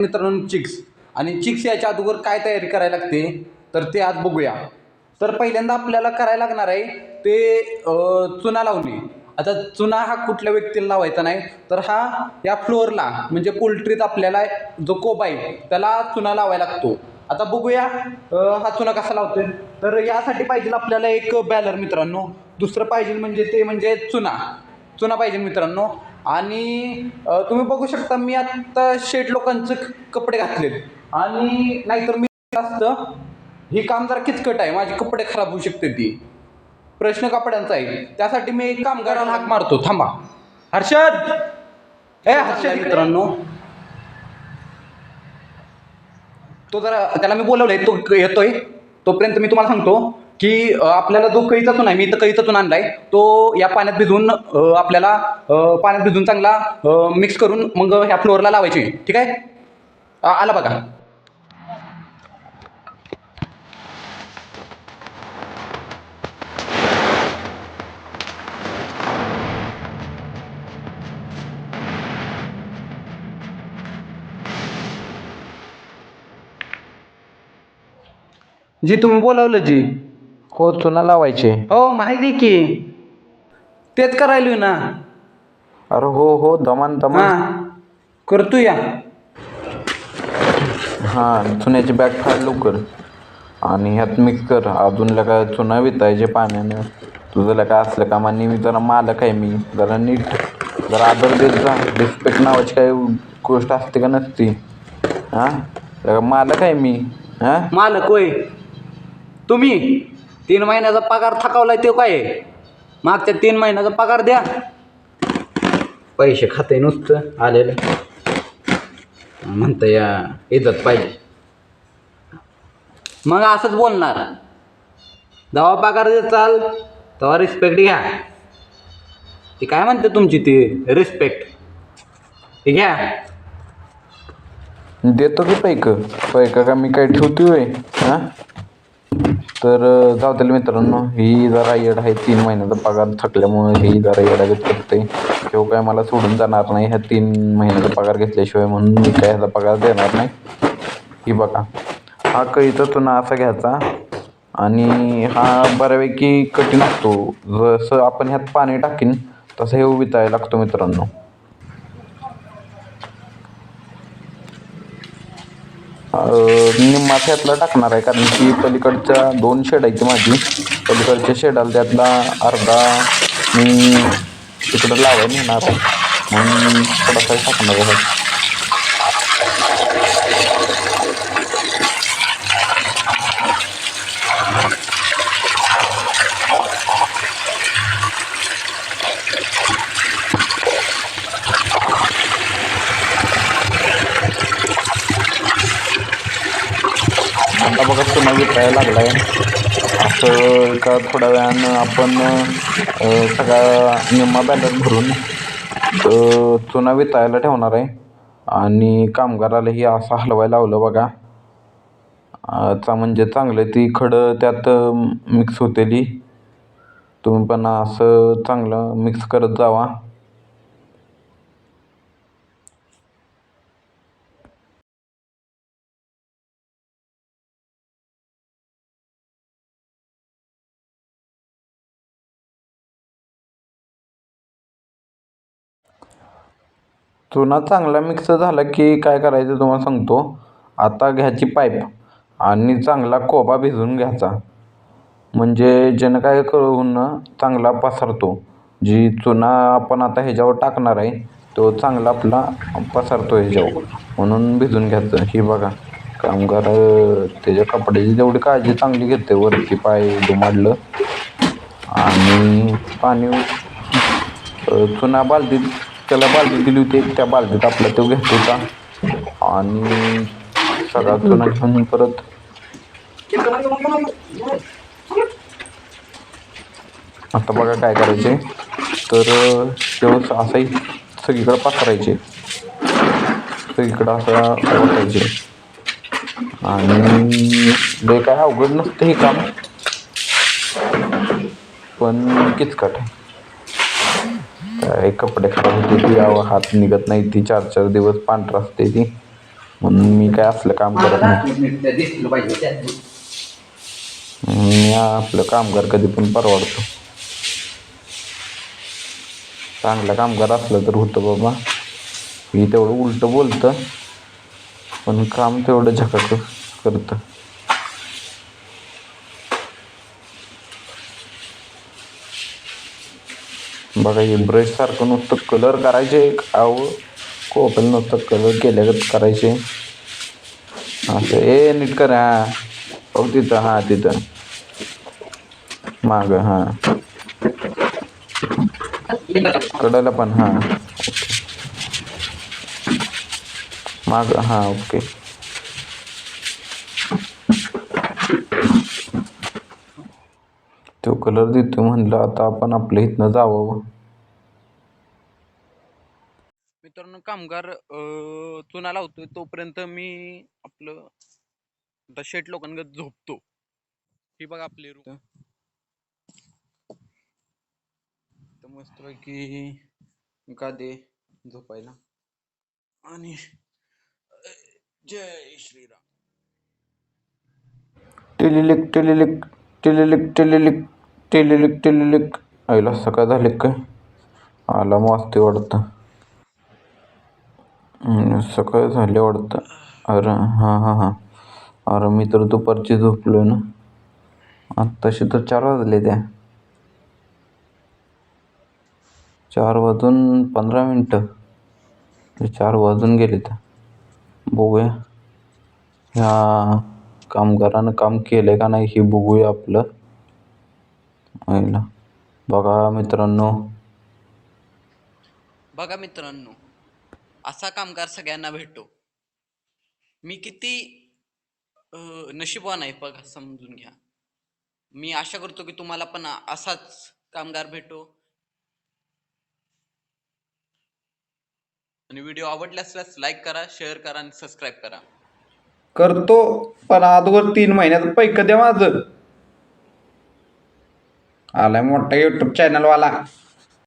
मित्रांनो चिक्स. आणि चिक्स याच्या अगोदर काय तयारी करायला लागते तर ते आज बघूया. तर पहिल्यांदा आपल्याला करायला लागणार आहे ते चुना लावणे. आता चुना हा कुठल्या व्यक्तीला लावायचा नाही तर हा या फ्लोअरला म्हणजे पोल्ट्रीत आपल्याला जो कोबा आहे त्याला चुना लावायला लागतो. आता बघूया हा चुना कसा लावतोय. तर यासाठी पाहिजे आपल्याला एक बॅलर मित्रांनो. दुसरं पाहिजे म्हणजे ते म्हणजे चुना. चुना पाहिजे मित्रांनो. आणि तुम्ही बघू शकता मी आत्ता शेट लोकांचं कपडे घातलेत. आणि नाहीतर मी असतं ही काम जरा किचकट आहे. माझे कपडे खराब होऊ शकते ती. प्रश्न कपड्यांचा आहे. त्यासाठी मी एक कामगाराला हाक मारतो. थांबा. हर्षद! ए हर्षद मित्रांनो. तो जरा त्याला मी बोलवलंय. तो येतोय. तोपर्यंत मी तुम्हाला सांगतो. की आपल्याला जो कैचातून आहे मी इथं कैचातून आणला आणलाय तो या पाण्यात भिजवून आपल्याला पाण्यात भिजवून चांगला मिक्स करून मग ह्या फ्लोअरला लावायची ठीक आहे? आला बघा. जी तुम्ही बोलावलं जी. हो चुना लावायचे. हो माहिती की. तेच करायलो ना. अरे हो हो दमान हां दमान करतो या. हां चुन्याची बॅग काढ लवकर. आणि ह्यात मिक्स कर. अजून लका चुना वितायचे पाण्यानं. तुझं लका असलं का आणि मी जरा मालक आहे मी. जरा नीट जरा आदर देत जा. रिस्पेक्ट नावाची काही गोष्ट असते का नसती. हां? लका मालक आहे मी. हां? मालक होय. तुम्ही? तीन महिन्याचा पगार थकावलाय तो काय? आहे? मागच्या तीन महिन्याचा पगार द्या. पैसे खाते नुसतं आलेलं. म्हणतं या इज्जत पाहिजे. मग असंच बोलणार. दवा पगार दे चाल तेव्हा रिस्पेक्ट घ्या. ती काय म्हणते तुमची ती? रिस्पेक्ट ती घ्या. देतो की पैक? पैक का मी काय ठेवतोय? हा? तर जाऊ त्याला मित्रांनो ही जरा येड आहे तीन महिन्याचा पगार थकल्यामुळे ही जरा येडागत करते किंवा काय मला सोडून जाणार नाही ह्या तीन महिन्याचा पगार घेतल्याशिवाय म्हणून मी काय ह्याचा पगार देणार नाही. ही बघा. हा कळीचा चुना असा घ्यायचा आणि हा बऱ्यापैकी कठीण असतो. जसं आपण ह्यात पाणी टाकीन तसं हे वितायला लागतो मित्रांनो. निम्मा त्यातला टाकणार आहे कारण की पलीकडच्या दोन शेड आहेत माझी. पलीकडच्या शेडाला त्यातला अर्धा मी तिकडं लावायला नेणार आहे म्हणून थोडासा टाकणार आहे. आता बघा पुन्हा लागला आहे असं का थोड्या वेळानं आपण सगळा निम्मा बॅलर भरून चुना वितायला ठेवणार आहे. आणि कामगारालाही असं हलवायला लावलं बघा. चा म्हणजे चांगलं ती खडं त्यात मिक्स होतेली. तुम्ही पण असं चांगलं मिक्स करत जावा. चुना चांगला मिक्स झाला की काय करायचं तुम्हाला सांगतो. आता घ्यायची पाईप आणि चांगला कोबा भिजवून घ्यायचा. म्हणजे ज्यानं काय करून चांगला पसरतो. जी चुना आपण आता ह्याच्यावर टाकणार आहे तो चांगला आपला पसरतो ह्याच्यावर. म्हणून भिजून घ्यायचं. ही बघा कामगार त्याच्या कपड्याची जेवढी काळजी चांगली घेते वरती पाय दुमाडलं. आणि पाणी चुना बालदीत त्याला बालदी दिली होती. त्या बालदीत आपला तो घेत होता. आणि सगळा जुना घेऊन परत आता बघा काय करायचे. तर शेव असंही सगळीकडे पसरायचे सगळीकडं असं वाटायचे. आणि लय काय अवघड नसतं हे काम. पण किचकट आहे. काय कपडे खराब होते ती यावं हात निघत नाही ती चार चार दिवस पांढरा असते ती. म्हणून मी काय असलं काम करत नाही. मी आपलं कामगार कधी पण परवडतो. चांगलं कामगार असलं तर होतं बाबा. मी तेवढं उलटं बोलतं पण काम तेवढं झकाक करतं. बघा हे ब्रश सारखं नुसतं कलर करायचे अहो कोपल नुसतं कलर केल्यागत करायचे. असं ए नीट कर. हा हो तिथं हां तिथं. माग हां. कडाला पण हां. माग हां ओके. कलर देतो म्हणलं आता आपण आपल्या इथनं जावं. मित्रांनो कामगार चुना लावतोय तोपर्यंत मी आपलं आता शेट लोकांगत झोपतो. ही बघा आपली रूम तर? मस्तपैकी गादे झोपायला? आणि जय श्रीराम. टेलिलिक टेलिलिक टेलिलिक टेलिलिक. टेलिलिक टेलिलिक. आईला सकाळ झाली काय? आला वाजते वाटतं. सकाळ झाली वाटतं. अरे हां हां हां. अरे मी तर दुपारची झोपलो ना. आत्ताशी तर चार वाजले त्या. चार वाजून पंधरा मिनटं. ते चार वाजून गेले तर बघूया. ह्या कामगारानं काम केलं आहे का नाही हे बघूया आपलं. आईला. बघा मित्रांनो. बघा मित्रांनो असा कामगार सगळ्यांना भेटतो. मी किती नशीबवान आहे बघा समजून घ्या. मी आशा करतो की तुम्हाला पण असाच कामगार भेटो. आणि व्हिडिओ आवडला असल्यास लाईक करा शेअर करा आणि सबस्क्राईब करा. करतो पण अगोदर तीन महिन्यात पैक द्या माझं. आलाय मोठा युट्यूब चॅनलवाला